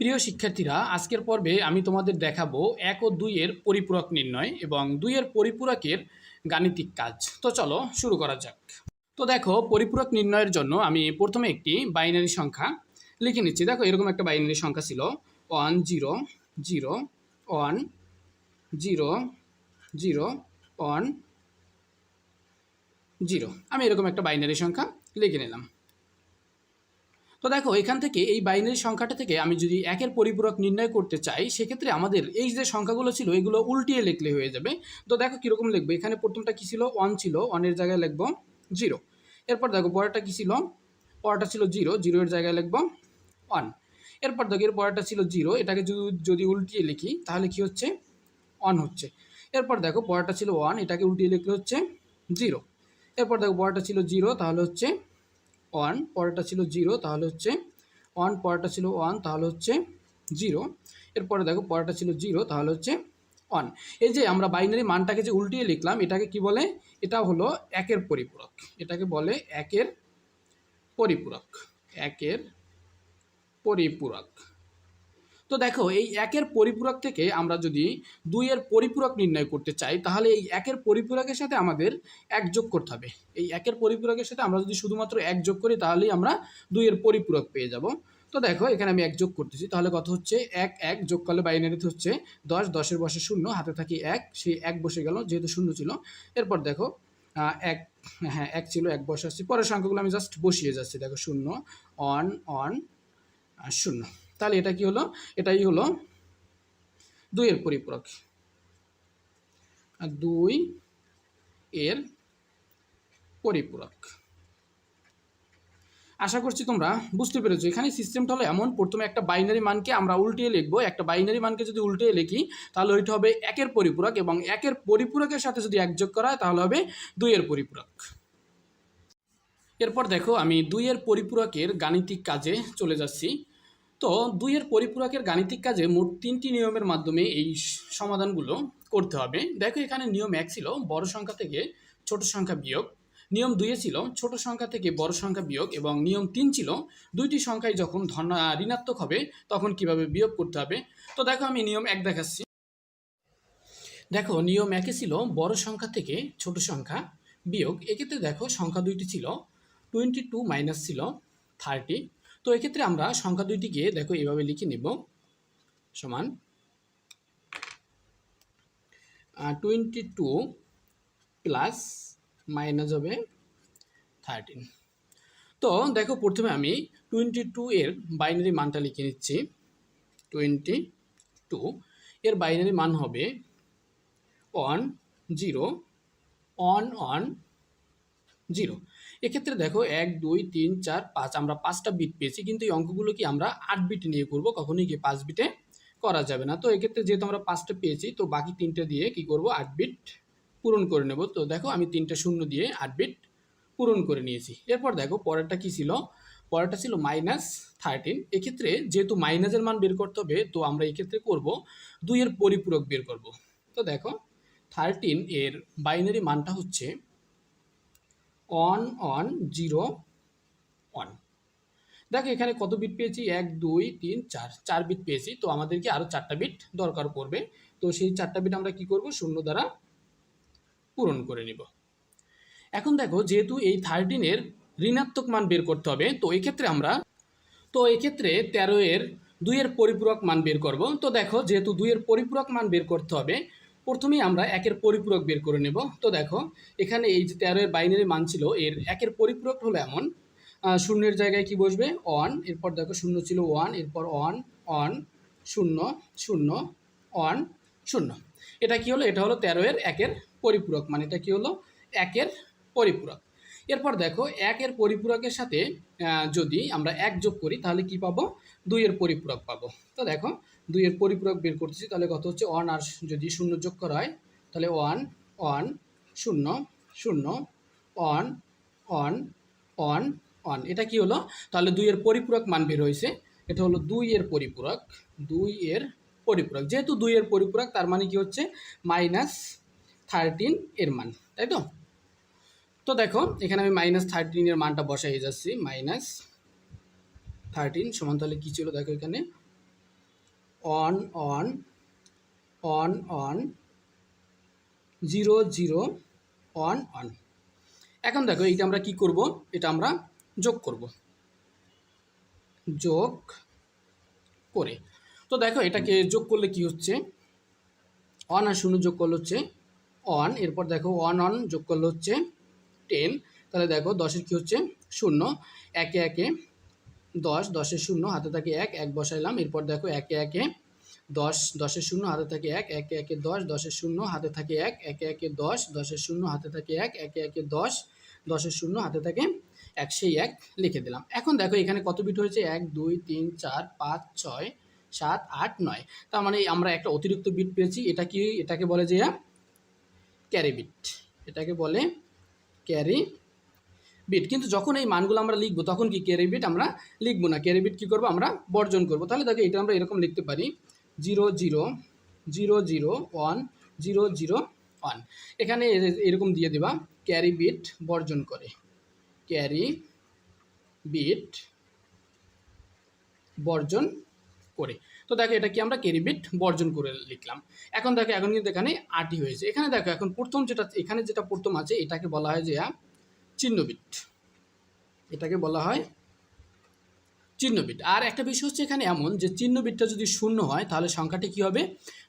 প্রিয় শিক্ষার্থীরা, আজকের পর্বে আমি তোমাদের দেখাবো এক ও দুইয়ের পরিপূরক নির্ণয় এবং দুইয়ের পরিপূরকের গাণিতিক কাজ। তো চলো শুরু করা যাক। তো দেখো, পরিপূরক নির্ণয়ের জন্য আমি প্রথমে একটি বাইনারি সংখ্যা লিখে নিচ্ছি। দেখো, এরকম একটা বাইনারি সংখ্যা ছিল। One, zero zero, one, zero zero, one, zero. আমি এরকম একটা বাইনারি সংখ্যা লিখে নিলাম। তো দেখো, এখান থেকে এই বাইনারি সংখ্যাটা থেকে আমি যদি একের পরিপূরক নির্ণয় করতে চাই, সেক্ষেত্রে আমাদের এই যে সংখ্যাগুলো ছিল, এগুলো উল্টিয়ে লিখলে হয়ে যাবে। তো দেখো কীরকম লিখব, এখানে প্রথমটা কী ছিল? ওয়ান ছিল ওয়ানের জায়গায় লিখব জিরো এরপর দেখো পরেরটা কী ছিল? পরেরটা ছিল জিরো জিরোর জায়গায় লিখব ওয়ান এরপর দেখো এর পরেরটা ছিল জিরো এটাকে যদি উল্টিয়ে লিখি, তাহলে কি হচ্ছে? ওয়ান হচ্ছে। এরপর দেখো পরেরটা ছিল ওয়ান এটাকে উল্টিয়ে লিখলে হচ্ছে জিরো এরপর দেখো পরেরটা ছিল জিরো তাহলে হচ্ছে ওয়ান পরেরটা ছিল জিরো তাহলে হচ্ছে ওয়ান পরেরটা ছিল ওয়ান তাহলে হচ্ছে জিরো এরপরে দেখো, পরেরটা ছিল জিরো তাহলে হচ্ছে ওয়ান এই যে আমরা বাইনারি মানটাকে যে উল্টিয়ে লিখলাম, এটাকে কি বলে? এটা হলো একের পরিপূরক। এটাকে বলে একের পরিপূরক। একের পরিপূরক। তো দেখো, এই একের পরিপূরক থেকে আমরা যদি দুইয়ের পরিপূরক নির্ণয় করতে চাই, তাহলে এই একের পরিপূরকের সাথে আমাদের এক যোগ করতে হবে। এই একের পরিপূরকের সাথে আমরা যদি শুধুমাত্র এক যোগ করি, তাহলেই আমরা দুইয়ের পরিপূরক পেয়ে যাব। তো দেখো, এখানে আমি এক যোগ করতেছি, তাহলে কত হচ্ছে? এক এক, যোগ করলে বাইনারিতে হচ্ছে দশ, দশের বসে শূন্য, হাতে থাকি এক সেই এক বসে গেল, যেহেতু শূন্য ছিল। এরপর দেখো এক হ্যাঁ এক ছিল, এক বসাচ্ছি পরের সংখ্যাগুলো আমি জাস্ট বসিয়ে যাচ্ছি। দেখো, শূন্য অন অন শূন্য। তাহলে এটা কি হলো? এটাই হলো দুইয়ের পরিপূরক। আর দুই এর পরিপূরক। আশা করছি তোমরা বুঝতে পেরেছ। এখানে সিস্টেমটা হলো এমন। প্রথমে একটা বাইনারি মানকে আমরা উল্টিয়ে লিখব। একটা বাইনারি মানকে যদি উল্টিয়ে লিখি, তাহলে ওইটা হবে একের পরিপূরক এবং একের পরিপূরকের সাথে যদি একযোগ করা হয়, তাহলে হবে দুইয়ের পরিপূরক। এরপর দেখো, আমি দুইয়ের পরিপূরকের গাণিতিক কাজে চলে যাচ্ছি। তো দুইয়ের পরিপূরকের গাণিতিক কাজে মোট তিনটি নিয়মের মাধ্যমে এই সমাধানগুলো করতে হবে। দেখো এখানে নিয়ম এক ছিল বড় সংখ্যা থেকে ছোট সংখ্যা বিয়োগ। নিয়ম দুইয়ে ছিল ছোট সংখ্যা থেকে বড় সংখ্যা বিয়োগ এবং নিয়ম তিন ছিল দুইটি সংখ্যায় যখন ধন ঋণাত্মক হবে তখন কীভাবে বিয়োগ করতে হবে? তো দেখো আমি নিয়ম এক দেখাচ্ছি। দেখো নিয়ম একে ছিল বড় সংখ্যা থেকে ছোট সংখ্যা বিয়োগ। এক্ষেত্রে দেখো সংখ্যা দুইটি ছিল টোয়েন্টি টু মাইনাস ছিল থার্টি তো এক্ষেত্রে আমরা সংখ্যা দুইটিকে দেখো এভাবে লিখে নেব। সমান টোয়েন্টি টু প্লাস মাইনাস হবে থার্টিন তো দেখো প্রথমে আমি টোয়েন্টি টু এর বাইনারি মানটা লিখে নিচ্ছি। টোয়েন্টি টু এর বাইনারি মান হবে one zero one one zero এক্ষেত্রে দেখো এক, দুই, তিন, চার, পাঁচ, আমরা পাঁচটা বিট পেয়েছি, কিন্তু এই অঙ্কগুলো কি আমরা আট বিট নিয়ে করব, কখনোই কি পাঁচ বিটে করা যাবে না। তো এক্ষেত্রে যেহেতু আমরা পাঁচটা পেয়েছি, তো বাকি তিনটে দিয়ে কি করব, আট বিট পূরণ করে নেব। তো দেখো আমি তিনটে শূন্য দিয়ে আট বিট পূরণ করে নিয়েছি। এরপর দেখো পরেরটা কি ছিল? পরেরটা ছিল মাইনাস থার্টিন এক্ষেত্রে যেহেতু মাইনাসের মান বের করতে হবে, তো আমরা এক্ষেত্রে করব দুইয়ের পরিপূরক বের করব। তো দেখো থার্টিন এর বাইনারি মানটা হচ্ছে অন অন জিরো ওয়ান দেখো, এখানে কত বিট পেয়েছি? এক, দুই, তিন, চার চার বিট পেয়েছি। তো আমাদেরকে আরও চারটা বিট দরকার পড়বে। তো সেই চারটা বিট আমরা কি করব? শূন্য দ্বারা পূরণ করে নিব। এখন দেখো, যেহেতু এই থার্টিনের ঋণাত্মক মান বের করতে হবে, তো এক্ষেত্রে আমরা, তো এক্ষেত্রে তেরো এর দুইয়ের পরিপূরক মান বের করব। তো দেখো, যেহেতু দুইয়ের পরিপূরক মান বের করতে হবে প্রথমেই আমরা একের পরিপূরক বের করে নেব। তো দেখো, এখানে এই যে তেরো এর বাইনারি মান ছিল, এর একের পরিপূরক হলো এমন শূন্যের জায়গায় কি বসবে? ওয়ান, এরপর দেখো শূন্য ছিল ওয়ান, এরপর ওয়ান অন শূন্য শূন্য অন শূন্য। এটা কি হলো? এটা হলো তেরো এর একের পরিপূরক মানে এটা কি হলো? একের পরিপূরক। এরপর দেখো, একের পরিপূরকের সাথে যদি আমরা এক যোগ করি, তাহলে কি পাবো? দুইয়ের পরিপূরক পাবো। তো দেখো দুইয়ের পরিপূরক বের করতেছি, তাহলে কত হচ্ছে? ওয়ান আর যদি শূন্য যোগ করা হয়, তাহলে ওয়ান ওয়ান শূন্য শূন্য ওয়ান ওয়ান ওয়ান ওয়ান এটা কি হলো? তাহলে দুইয়ের পরিপূরক মান বের হয়েছে। এটা হলো দুই এর পরিপূরক দুই এর পরিপূরক। যেহেতু দুই এর পরিপূরক, তার মানে কি হচ্ছে? মাইনাস থার্টিন এর মান, তাই তো? তো দেখো, এখানে আমি মাইনাস থার্টিনের মানটা বসাই যাচ্ছি। মাইনাস থার্টিন সমান তাহলে কী ছিল? দেখো এখানে। One one one one zero zero one one এখন দেখো, এইটা আমরা কি করব? এটা আমরা যোগ করব। যোগ করে। তো দেখো, এটাকে যোগ করলে কি হচ্ছে? অন আর শূন্য যোগ করলে হচ্ছে অন এরপর দেখো অন অন যোগ করলে হচ্ছে টেন তাহলে দেখো, দশের কি হচ্ছে? শূন্য। একে একে দশ, দশের শূন্য, হাতে থাকে এক এক বসাইলাম, এরপর দেখো একে একে দশ, দশের শূন্য, হাতে থাকে এক, একে একে দশ, দশের শূন্য, হাতে থাকে এক, একে একে দশ, দশের শূন্য, হাতে থাকে এক, একে একে দশ, দশের শূন্য, হাতে থাকে এক, সেই এক লিখে দিলাম। এখন দেখো এখানে কত বিট হয়েছে? এক, দুই, তিন, চার, পাঁচ, ছয়, সাত, আট, নয়। তার মানে আমরা একটা অতিরিক্ত বিট পেয়েছি। এটা কি? এটাকে বলে যে ক্যারি বিট এটাকে বলে ক্যারি বিট কিন্তু যখন এই মানগুলো আমরা লিখব, তখন কি ক্যারি বিট আমরা লিখব না। ক্যারি বিট কী করব আমরা? বর্জন করব। তাহলে দেখো এটা আমরা এরকম লিখতে পারি। Zero zero zero zero, one, zero zero, one. এখানে এরকম দিয়ে দেবা ক্যারি বিট বর্জন করে। ক্যারি বিট বর্জন করে। তো দেখো এটা কি আমরা ক্যারি বিট বর্জন করে লিখলাম। এখন দেখো, এখন কিন্তু এখানে আটি হয়েছে। এখানে দেখো, এখন প্রথম যেটা, এখানে যেটা প্রথম আছে, এটাকে বলা হয় যে আ, চিহ্ন বিট এটাকে বলা হয় চিহ্ন বিট আর একটা বিষয় হচ্ছে এখানে এমন যে চিহ্ন বিটটা যদি শূন্য হয় তাহলে সংখ্যাটি কি হবে?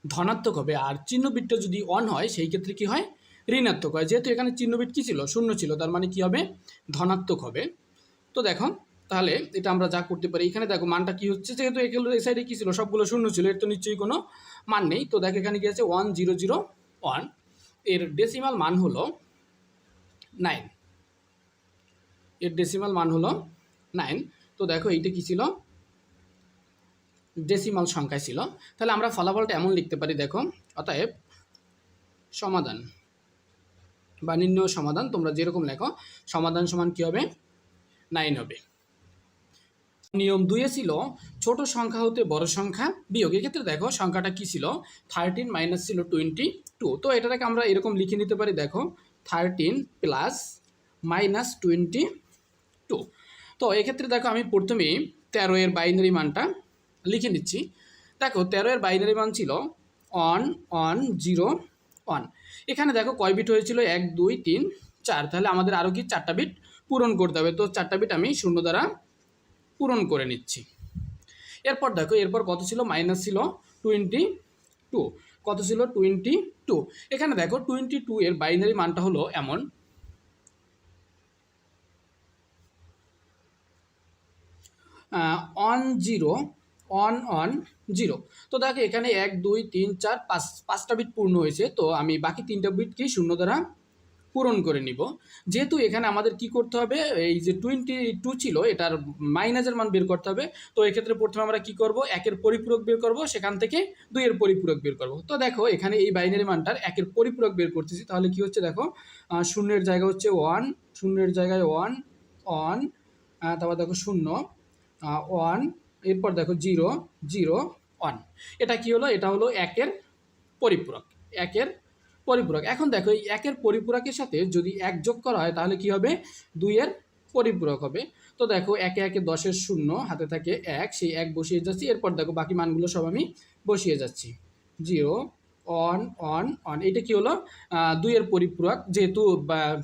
ধনাত্মক হবে। আর চিহ্ন বিটটা যদি অন হয় সেই ক্ষেত্রে কি হয়? ঋণাত্মক হয়। যেহেতু এখানে চিহ্ন বিট কী ছিল? শূন্য ছিল। তার মানে কি হবে? ধনাত্মক হবে। তো দেখো তাহলে এটা আমরা যা করতে পারি এখানে দেখো মানটা কি হচ্ছে? যেহেতু এগুলো এই সাইডে কী ছিল? সবগুলো শূন্য ছিল। এর তো নিশ্চয়ই কোনো মান নেই। তো দেখো এখানে কি আছে? ওয়ান জিরো জিরো ওয়ানের ডেসিমাল মান হলো নাইন এর ডেসিমাল মান হলো নাইন তো দেখো এইটা কী ছিল? ডেসিমাল সংখ্যায় ছিল। তাহলে আমরা ফলাফলটা এমন লিখতে পারি, দেখো, অতএব সমাধান বা নির্ণয় সমাধান, তোমরা যেরকম লেখো, সমাধান সমান কী হবে? নাইন হবে। নিয়ম দুয়ে ছিল, ছোট সংখ্যা হতে বড় সংখ্যা বিয়োগ। এক্ষেত্রে দেখো, সংখ্যাটা কি ছিল? থার্টিন মাইনাস ছিল টোয়েন্টি টু তো এটাকে আমরা এরকম লিখে নিতে পারি, দেখো thirteen plus minus twenty two তো এক্ষেত্রে দেখো আমি প্রথমেই তেরো এর বাইনারি মানটা লিখে নিচ্ছি। দেখো তেরো এর বাইনারি মান ছিল অন অন জিরো ওয়ান এখানে দেখো কয় বিট হয়েছিল? এক, দুই, তিন, চার। তাহলে আমাদের আরও কি চারটা বিট পূরণ করতে হবে? তো চারটা বিট আমি শূন্য দ্বারা পূরণ করে নিচ্ছি। এরপর দেখো, এরপর কত ছিল? মাইনাস ছিল টোয়েন্টি টু কত ছিল? টোয়েন্টি টু এখানে দেখো টোয়েন্টি টু এর বাইনারি মানটা হলো এমন। One zero one one zero তো দেখো, এখানে এক, দুই, তিন, চার, পাঁচ, পাঁচটা বিট পূর্ণ হয়েছে, তো আমি বাকি তিনটা বিটকে শূন্য দ্বারা পূরণ করে নিব। যেহেতু এখানে আমাদের কি করতে হবে, এই যে টোয়েন্টি টু ছিল, এটার মাইনাসের মান বের করতে হবে, তো এক্ষেত্রে প্রথমে আমরা কি করব, একের পরিপূরক বের করব, সেখান থেকে দুইয়ের পরিপূরক বের করব। তো দেখো, এখানে এই বাইনারি মানটার একের পরিপূরক বের করতেছি, তাহলে কি হচ্ছে দেখো শূন্যের জায়গা হচ্ছে ওয়ান শূন্যের জায়গায় ওয়ান অন তারপর দেখো শূন্য ওয়ান এরপর দেখো জিরো জিরো ওয়ান এটা কি হলো? এটা হলো একের পরিপূরক একের পরিপূরক। এখন দেখো এই একের পরিপূরকের সাথে যদি এক যোগ করা হয়, তাহলে কি হবে? দুইয়ের পরিপূরক হবে। তো দেখো একে একে দশের শূন্য, হাতে থাকে এক, সেই এক বসিয়ে যাচ্ছি। এরপর দেখো বাকি মানগুলো সব আমি বসিয়ে যাচ্ছি। জিরো অন অন অন এটা কি হলো? দুইয়ের পরিপূরক, যেহেতু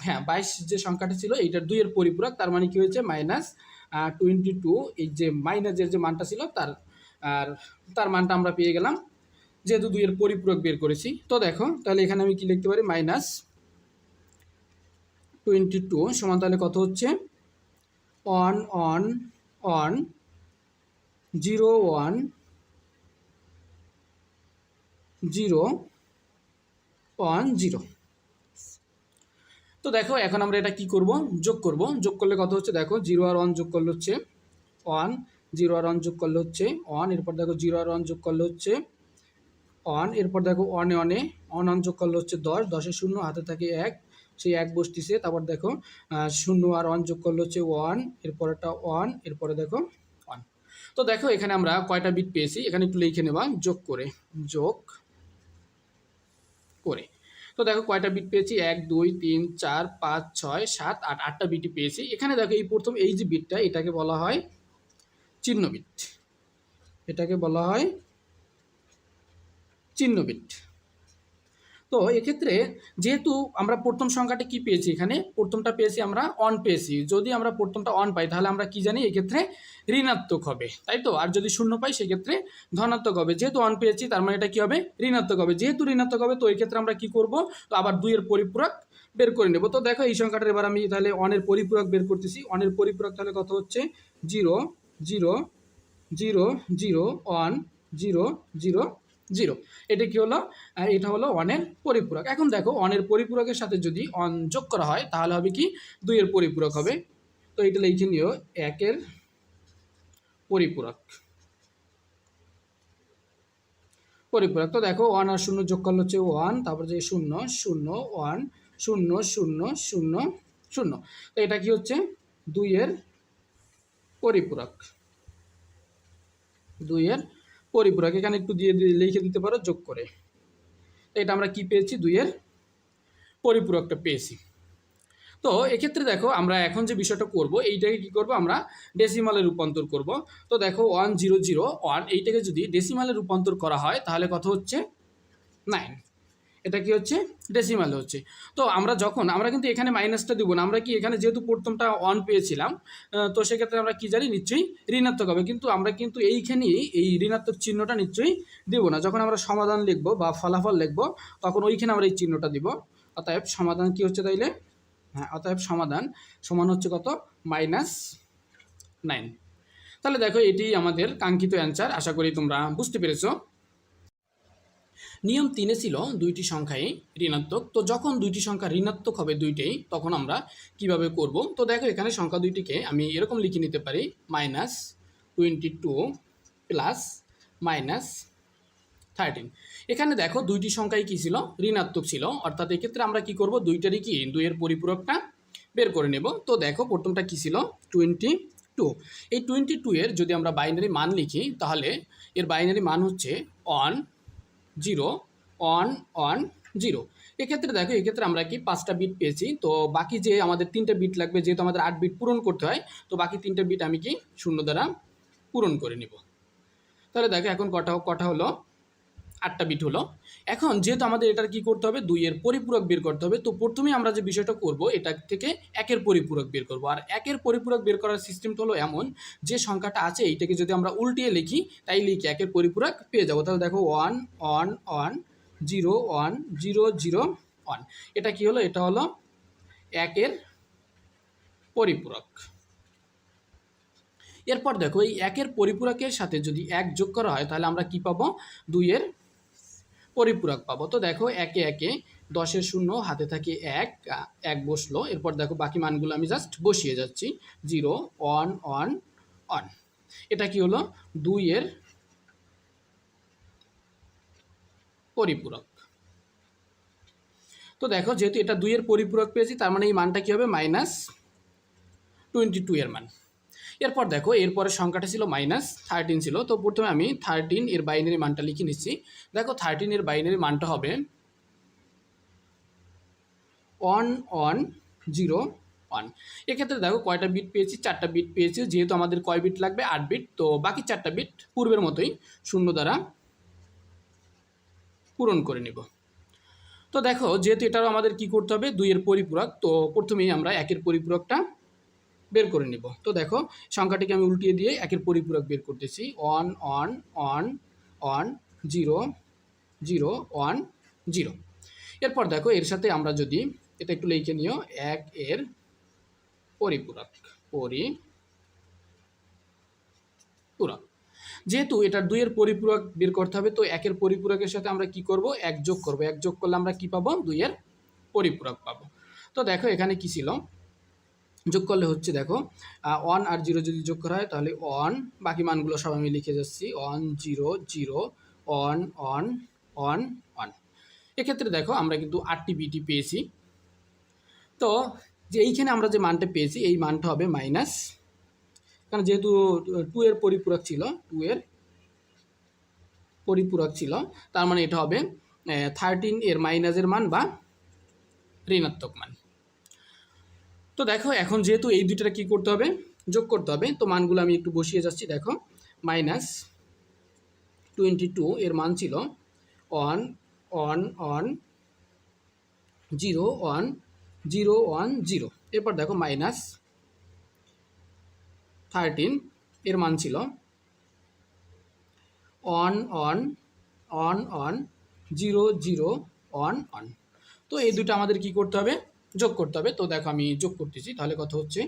হ্যাঁ বাইশ যে সংখ্যাটা ছিল, এইটার দুইয়ের পরিপূরক, তার মানে কি হয়েছে? মাইনাস টোয়েন্টি টু এই যে মাইনাসের যে মানটা ছিল তার, আর তার মানটা আমরা পেয়ে গেলাম। যেহেতু দুইয়ের পরিপূরক বের করেছি, তো দেখো, তাহলে এখানে আমি কি লিখতে পারি? মাইনাস টোয়েন্টি টু সমান তাহলে কত হচ্ছে? One one one zero one zero one zero তো দেখো, এখন আমরা এটা কি করব? যোগ করব। যোগ করলে কত হচ্ছে? দেখো জিরো আর ওয়ান যোগ করলে হচ্ছে ওয়ান জিরো আর ওয়ান যোগ করলে হচ্ছে ওয়ান এরপর দেখো জিরো আর ওয়ান যোগ করলে হচ্ছে অন এরপর দেখো অনে অনে অন অন যোগ করলে হচ্ছে দশ দশের শূন্য, হাতে থাকে এক, সেই এক বসতিছে। তারপর দেখো শূন্য আর অন যোগ করলে হচ্ছে ওয়ান এরপরেটা ওয়ান এরপরে দেখো ওয়ান তো দেখো, এখানে আমরা কয়টা বিট পেয়েছি? এখানে একটু লিখে নেবা। যোগ করে যোগ করে। তো দেখো কয়টা বিট পেয়েছি? এক, দুই, তিন, চার, পাঁচ, ছয়, সাত, আট, আটটা বিটি পেয়েছি। এখানে দেখো এই প্রথম এই যে বিটটা এটাকে বলা হয় চিহ্ন বিট এটাকে বলা হয় চিহ্ন বিট তো এক্ষেত্রে যেহেতু আমরা প্রথম সংখ্যাটা কি পেয়েছি এখানে? প্রথমটা পেয়েছি আমরা অন পেয়েছি। যদি আমরা প্রথমটা অন পাই, তাহলে আমরা কি জানি? এক্ষেত্রে ঋণাত্মক হবে। তাই তো? আর যদি শূন্য পাই, সেক্ষেত্রে ধনাত্মক হবে। যেহেতু অন পেয়েছি, তার মানে এটা কি হবে? ঋণাত্মক হবে। যেহেতু ঋণাত্মক হবে, তো এই ক্ষেত্রে আমরা কি করব? তো আবার দুইয়ের পরিপূরক বের করে নেব। তো দেখো, এই সংখ্যাটার এবার আমি তাহলে অনের পরিপূরক বের করতেছি। অনের পরিপূরক তাহলে কত হচ্ছে? Zero zero zero zero one zero zero zero. এটা কি হলো? এটা হলো অনের পরিপূরক। এখন দেখো অনের পরিপূরকের সাথে যদি অন যোগ করা হয়, তাহলে হবে কি? দুইয়ের পরিপূরক হবে। তো এটা লিখে নিও, একের পরিপূরক। পরিপূরক। তো দেখো ওয়ান আর শূন্য যোগ করলে হচ্ছে ওয়ান তারপর যে শূন্য শূন্য ওয়ান শূন্য শূন্য শূন্য শূন্য। তো এটা কি হচ্ছে? দুইয়ের পরিপূরক। দুইয়ের পরিপূরক। এখানে একটু দিয়ে লিখে দিতে পারো, যোগ করে। এটা আমরা কি পেয়েছি? দুইয়ের পরিপূরকটা পেয়েছি। তো এক্ষেত্রে দেখো, আমরা এখন যে বিষয়টা করব, এইটাকে কি করব আমরা? ডেসিমালে রূপান্তর করব। তো দেখো ওয়ান জিরো জিরো ওয়ান এইটাকে যদি ডেসিমালে রূপান্তর করা হয়, তাহলে কত হচ্ছে? নাইন এটা কি হচ্ছে? ডেসিমালে হচ্ছে। তো আমরা যখন, আমরা কিন্তু এখানে মাইনাসটা দিব না, আমরা কি এখানে যেহেতু প্রথমটা ওয়ান পেয়েছিলাম তো সেক্ষেত্রে আমরা কি জানি, নিশ্চয়ই ঋণাত্মক হবে। কিন্তু আমরা কিন্তু এইখানেই এই ঋণাত্মক চিহ্নটা নিশ্চয়ই দেবো না। যখন আমরা সমাধান লিখব বা ফলাফল লিখব, তখন ওইখানে আমরা এই চিহ্নটা দিব। অতএব সমাধান কি হচ্ছে তাইলে? হ্যাঁ অতএব সমাধান সমান হচ্ছে কত? মাইনাস নাইন তাহলে দেখো, এটি আমাদের কাঙ্ক্ষিত অ্যান্সার আশা করি তোমরা বুঝতে পেরেছ। নিয়ম তিনে ছিল দুইটি সংখ্যাই ঋণাত্মক। তো যখন দুইটি সংখ্যা ঋণাত্মক হবে দুইটাই, তখন আমরা কীভাবে করব? তো দেখো এখানে সংখ্যা দুইটিকে আমি এরকম লিখে নিতে পারি, minus twenty two plus minus thirteen. এখানে দেখো দুইটি সংখ্যাই কী ছিল? ঋণাত্মক ছিল। অর্থাৎ এক্ষেত্রে আমরা কি করব? দুইটারই কি? দুইয়ের পরিপূরকটা বের করে নেব। তো দেখো প্রথমটা কী ছিল? Twenty two. এই টোয়েন্টি টু এর যদি আমরা বাইনারি মান লিখি, তাহলে এর বাইনারি মান হচ্ছে one zero, one one, zero. এক্ষেত্রে দেখো, এক্ষেত্রে আমরা কি পাঁচটা বিট পেয়েছি। তো বাকি যে আমাদের তিনটা বিট লাগবে, যেহেতু আমাদের আট বিট পূরণ করতে হয়, তো বাকি তিনটা বিট আমি কি শূন্য দ্বারা পূরণ করে নিব। তাহলে দেখো, এখন কটা কটা হলো? আটটা বিট হলো। এখন যেহেতু আমাদের এটার কি করতে হবে? দুইয়ের পরিপূরক বের করতে হবে। তো প্রথমে আমরা যে বিষয়টা করব, এটা থেকে একের পরিপূরক বের করব। আর একের পরিপূরক বের করার সিস্টেমটা হলো এমন, যে সংখ্যাটা আছে এইটাকে যদি আমরা উল্টিয়ে লিখি, তাই লিখি একের পরিপূরক পেয়ে যাব। তাহলে দেখো one one one zero one zero zero one এটা কি হলো? এটা হলো একের পরিপূরক। এরপর দেখো এই একের পরিপূরকের সাথে যদি এক যোগ করা হয়, তাহলে আমরা কি পাবো? দুইয়ের পরিপূরক পাবো। তো দেখো, একে একে দশের শূন্য, হাতে থাকে এক এক বসল। এরপর দেখো, বাকি মানগুলো আমি জাস্ট বসিয়ে যাচ্ছি। Zero, one one one. এটা কি হলো? দুইয়ের পরিপূরক। তো দেখো, যেহেতু এটা দুইয়ের পরিপূরক পেয়েছি, তার মানে এই মানটা কি হবে? মাইনাস টোয়েন্টি টু এর মান। এরপর দেখো, এরপরে সংখ্যাটা ছিল মাইনাস থার্টিন ছিল। তো প্রথমে আমি থার্টিন এর বাইনারি মানটা লিখে নিচ্ছি। দেখো থার্টিন এর বাইনারি মানটা হবে ওয়ান ওয়ান জিরো ওয়ান এক্ষেত্রে দেখো, কয়টা বিট পেয়েছি? চারটা বিট পেয়েছি। যেহেতু আমাদের কয় বিট লাগবে? আট বিট তো বাকি চারটা বিট পূর্বের মতোই শূন্য দ্বারা পূরণ করে নিব। তো দেখো, যেহেতু এটারও আমাদের কি করতে হবে? দুইয়ের পরিপূরক। তো প্রথমেই আমরা একের পরিপূরকটা বের করে নিব। তো দেখো, সংখ্যাটিকে আমি উল্টিয়ে দিয়ে একের পরিপূরক বের করতেছি। One one one one, zero zero, one, zero. এরপর দেখো, এর সাথে আমরা যদি, এটা একটু লিখে নিও, এক এর পরিপূরক পরিপূরক। যেহেতু এটা দুইয়ের পরিপূরক বের করতে হবে, তো একের পরিপূরকের সাথে আমরা কি করব? এক যোগ করব। এক যোগ করলে আমরা কি পাবো? দুইয়ের পরিপূরক পাবো। তো দেখো, এখানে কি ছিল? যোগ করলে হচ্ছে দেখো ওয়ান আর জিরো যদি যোগ করা হয়, তাহলে ওয়ান বাকি মানগুলো সব আমি লিখে যাচ্ছি one zero zero one one one one এক্ষেত্রে দেখো, আমরা কিন্তু আটটি বিটি পেয়েছি। তো যে এইখানে আমরা যে মানটা পেয়েছি, এই মানটা হবে মাইনাস কারণ যেহেতু টু এর পরিপূরক ছিল টু এর পরিপূরক ছিল, তার মানে এটা হবে থার্টিন এর মাইনাসের মান বা ঋণাত্মক মান। তো দেখো, এখন যেহেতু এই দুইটা কি করতে হবে? যোগ করতে হবে। তো মানগুলো আমি একটু বসিয়ে যাচ্ছি, দেখো। মাইনাস টোয়েন্টি টু এর মান ছিল one one one, zero one zero one, zero. এরপর দেখো, মাইনাস থার্টিন এর মান ছিল one one one one zero zero one one তো এই দুটো আমাদের কি করতে হবে? যোগ করতে হবে। তো দেখো আমি যোগ করতেছি, তাহলে কত হচ্ছে?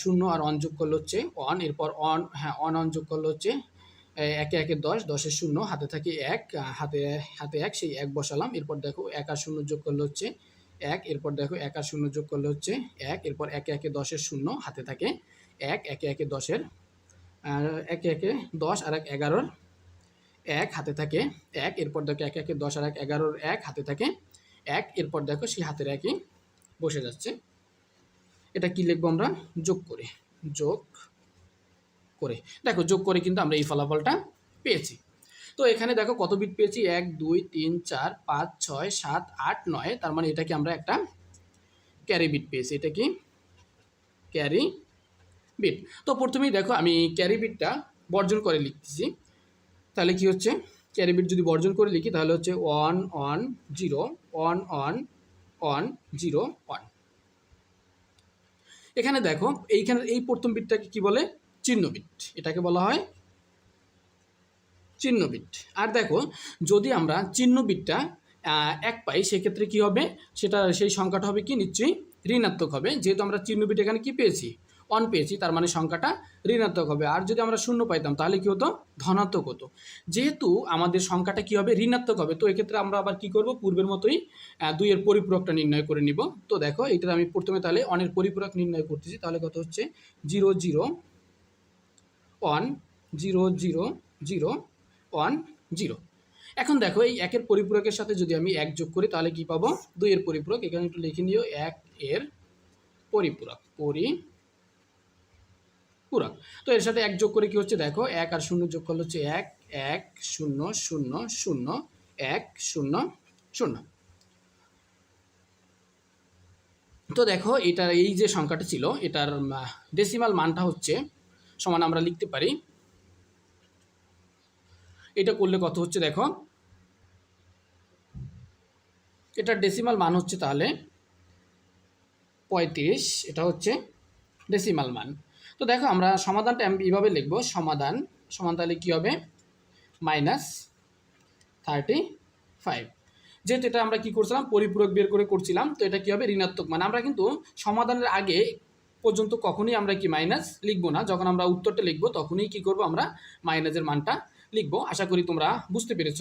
শূন্য আর অন যোগ করলে হচ্ছে অন এরপর অন হ্যাঁ অন অন যোগ করলে হচ্ছে একে একে দশ দশের শূন্য, হাতে থাকে এক হাতে হাতে এক, সেই এক বসালাম, এরপর দেখো এক আর শূন্য যোগ করলে হচ্ছে এক, এরপর দেখো এক আর শূন্য যোগ করলে হচ্ছে এক, এরপর একে একে দশের শূন্য, হাতে থাকে এক, একে একে দশের একে একে দশ আর এক এগারোর এক, হাতে থাকে এক, এরপর দেখো একে একে দশ আর এক এগারোর এক, হাতে থাকে এক, এরপর দেখো সেই হাতের একই বসে যাচ্ছে। এটা কি লিখব আমরা? যোগ করে যোগ করে। দেখো, যোগ করে কিন্তু আমরা এই ফলাফলটা পেয়েছি। তো এখানে দেখো কত বিট পেয়েছি? এক, দুই, তিন, চার, পাঁচ, ছয়, সাত, আট, নয়। তার মানে এটাকে আমরা একটা ক্যারি বিট পেয়েছি? এটা কি ক্যারি বিট তো প্রথমেই দেখো আমি ক্যারি বিটটা বর্জন করে লিখতেছি। তাহলে কি হচ্ছে? ক্যারি বিট যদি বর্জন করে লিখি তাহলে হচ্ছে one one zero one one one zero one এখানে দেখো, এইখানে এই প্রথম বিটটাকে কি বলে? চিহ্নবিট এটাকে বলা হয় চিহ্নবিট আর দেখো, যদি আমরা চিহ্নবিটটা এক পাই, সেক্ষেত্রে কি হবে? সেটা, সেই সংখ্যাটা হবে কি? নিশ্চয়ই ঋণাত্মক হবে। যেহেতু আমরা চিহ্নবিট এখানে কি পেয়েছি? অন পেয়েছি, তার মানে সংখ্যাটা ঋণাত্মক হবে। আর যদি আমরা শূন্য পাইতাম, তাহলে কী হতো? ধনাত্মক হতো। যেহেতু আমাদের সংখ্যাটা কী হবে? ঋণাত্মক হবে। তো এক্ষেত্রে আমরা আবার কি করব? পূর্বের মতোই দুইয়ের পরিপূরকটা নির্ণয় করে নিব। তো দেখো এটা আমি প্রথমে তাহলে অনের পরিপূরক নির্ণয় করতেছি। তাহলে কত হচ্ছে? Zero zero one zero zero zero one zero. এখন দেখো, এই একের পরিপূরকের সাথে যদি আমি এক যোগ করি, তাহলে কি পাবো? দুইয়ের পরিপূরক। এখানে একটু লিখে নিও, এক এর পরিপূরক। পরিপূরক তো এর সাথে এক যোগ করে কি হচ্ছে দেখো, এক আর শূন্য যোগ করলে হচ্ছে এক এক, শূন্য শূন্য শূন্য, এক, শূন্য শূন্য। তো দেখো, এটার এই যে সংখ্যাটা ছিল, এটার ডেসিমাল মানটা হচ্ছে, সমান আমরা লিখতে পারি। এটা করলে কত হচ্ছে দেখো, এটার ডেসিমাল মান হচ্ছে তাহলে পঁয়ত্রিশ, এটা হচ্ছে ডেসিমাল মান। তো দেখো আমরা সমাধানটা আমি এইভাবে লিখব, সমাধান সমান তাহলে কী হবে? Minus thirty five. যেহেতু এটা আমরা কি করছিলাম? পরিপূরক বের করে করছিলাম, তো এটা কী হবে? ঋণাত্মক মানে। আমরা কিন্তু সমাধানের আগে পর্যন্ত কখনোই আমরা কি মাইনাস লিখব না। যখন আমরা উত্তরটা লিখব, তখনই কি করব আমরা? মাইনাসের মানটা লিখব। আশা করি তোমরা বুঝতে পেরেছ।